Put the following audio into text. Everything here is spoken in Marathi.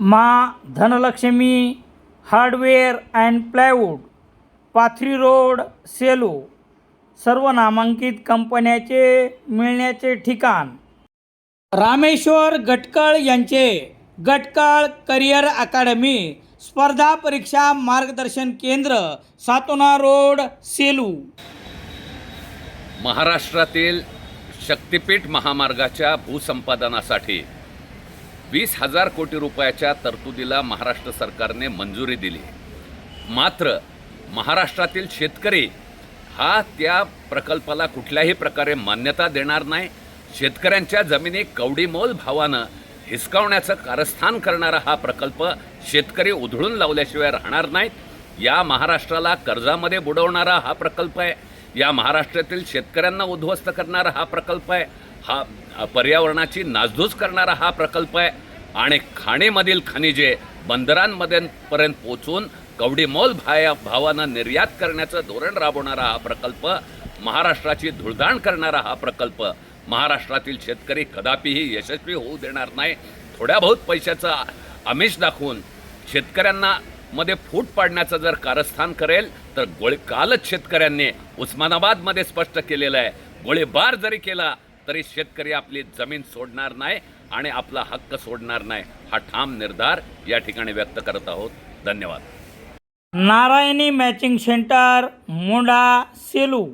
मा Dhanlaxmi hardware and plywood Pathri road Selu सर्व नामांकित कंपन्याचे मिळण्याचे ठिकाण. रामेश्वर गटकळ यांचे गटकळ करिअर अकादमी स्पर्धा परीक्षा मार्गदर्शन केंद्र सातोना रोड सेलू. महाराष्ट्रातील शक्तिपीठ महामार्गाच्या भूसंपादनासाठी वीस हजार कोटी रुपयाच्या तरतुदीला महाराष्ट्र सरकारने मंजुरी दिली. मात्र महाराष्ट्रातील शेतकरी हा त्या प्रकल्पाला कुठल्याही प्रकारे मान्यता देणार नाही. शेतकऱ्यांच्या जमिनी कवडीमोल भावानं हिसकावण्याचं कारस्थान करणारा हा प्रकल्प शेतकरी उधळून लावल्याशिवाय राहणार नाहीत. या महाराष्ट्राला कर्जामध्ये बुडवणारा हा प्रकल्प आहे. या महाराष्ट्रातील शेतकऱ्यांना उद्ध्वस्त करणारा हा प्रकल्प आहे. हा पर्यावरणाची नासधूस करणारा हा प्रकल्प आहे. आणि खाणीमधील खनिजे बंदरांमध्ये पर्यंत पोचून कवडीमोल भाया भावानं निर्यात करण्याचं धोरण राबवणारा हा प्रकल्प महाराष्ट्राची धुळधाण करणारा हा प्रकल्प महाराष्ट्रातील शेतकरी कदापिही यशस्वी होऊ देणार नाही थोड्या बहुत पैशाचं आमिष दाखवून शेतकऱ्यांना मध्ये फूट पाडण्याचं जर कारस्थान करेल तर गोळी कालच शेतकऱ्यांनी उस्मानाबादमध्ये स्पष्ट केलेलं आहे. गोळीबार जरी केला तरी शेतकरी आपली जमीन सोडणार नाही आणि आपला हक्क सोडणार नाही हा ठाम निर्धार या ठिकाणी व्यक्त करत आहोत. धन्यवाद. Narayani matching centre Munda Selu.